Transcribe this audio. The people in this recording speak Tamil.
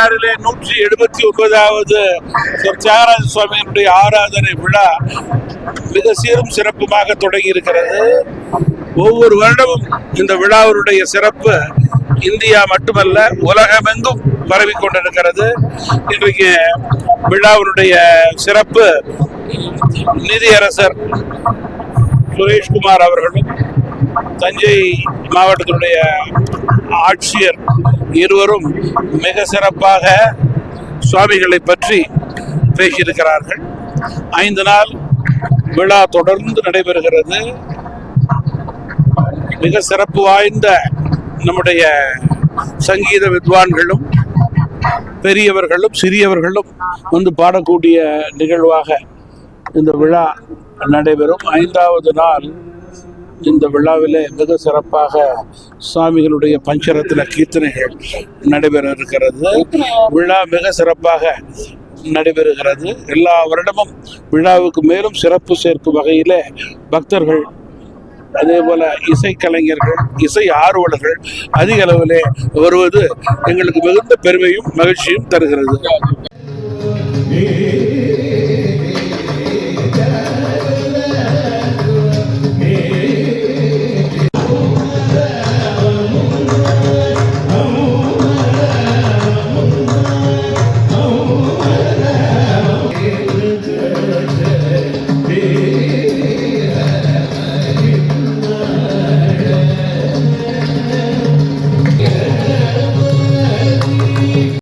ஆறிலே நூற்றி எழுபத்தி ஒன்பதாவது தியாகராஜ சுவாமியினுடைய ஆராதனை விழா மிக சீரும் சிறப்புமாக தொடங்கி இருக்கிறது ஒவ்வொரு வருடமும் இந்த விழாவினுடைய சிறப்பு இந்தியா மட்டுமல்ல உலகமெங்கும் பரவி கொண்டிருக்கிறது. இன்றைக்கு விழாவினுடைய சிறப்பு நிதியரசர் சுரேஷ்குமார் அவர்களும் தஞ்சை மாவட்டத்தினுடைய ஆட்சியர் இருவரும் மிக சிறப்பாக சுவாமிகளை பற்றி பேசியிருக்கிறார்கள். ஐந்து நாள் விழா தொடர்ந்து நடைபெறுகிறது. மிக சிறப்பு வாய்ந்த நம்முடைய சங்கீத வித்வான்களும் பெரியவர்களும் சிறியவர்களும் வந்து பாடக்கூடிய நிகழ்வாக இந்த விழா நடைபெறும். ஐந்தாவது நாள் இந்த விழாவிலே மிக சிறப்பாக சுவாமிகளுடைய பஞ்சரத்ன கீர்த்தனைகள் நடைபெற இருக்கிறது. விழா மிக சிறப்பாக நடைபெறுகிறது. எல்லா வருடமும் விழாவுக்கு மேலும் சிறப்பு சேர்க்கும் வகையிலே பக்தர்கள் அதே போல இசைக்கலைஞர்கள் இசை ஆர்வலர்கள் அதிக அளவிலே வருவது எங்களுக்கு மிகுந்த பெருமையும் மகிழ்ச்சியும் தருகிறது.